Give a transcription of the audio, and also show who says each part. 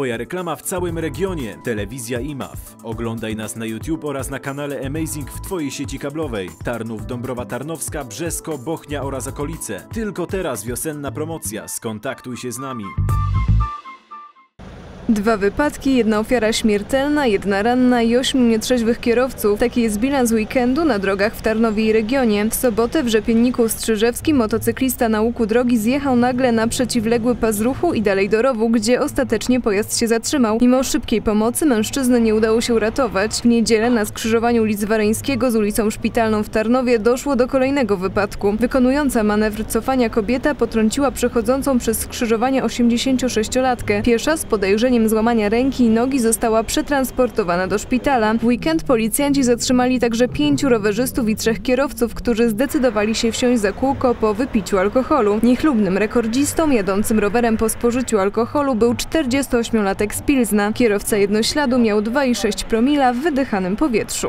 Speaker 1: Twoja reklama w całym regionie. Telewizja IMAW. Oglądaj nas na YouTube oraz na kanale Amazing w Twojej sieci kablowej. Tarnów, Dąbrowa Tarnowska, Brzesko, Bochnia oraz okolice. Tylko teraz wiosenna promocja. Skontaktuj się z nami.
Speaker 2: Dwa wypadki, jedna ofiara śmiertelna, jedna ranna i ośmiu nietrzeźwych kierowców. Taki jest bilans weekendu na drogach w Tarnowie i regionie. W sobotę w Rzepienniku Strzyżewskim motocyklista na łuku drogi zjechał nagle na przeciwległy pas ruchu i dalej do rowu, gdzie ostatecznie pojazd się zatrzymał. Mimo szybkiej pomocy mężczyzny nie udało się uratować. W niedzielę na skrzyżowaniu ulicy Wareńskiego z ulicą Szpitalną w Tarnowie doszło do kolejnego wypadku. Wykonująca manewr cofania kobieta potrąciła przechodzącą przez skrzyżowanie 86-latkę. Piesza z podejrzeniem złamania ręki i nogi została przetransportowana do szpitala. W weekend policjanci zatrzymali także pięciu rowerzystów i trzech kierowców, którzy zdecydowali się wsiąść za kółko po wypiciu alkoholu. Niechlubnym rekordzistą jadącym rowerem po spożyciu alkoholu był 48-latek z Pilzna. Kierowca jednośladu miał 2,6 promila w wydychanym powietrzu.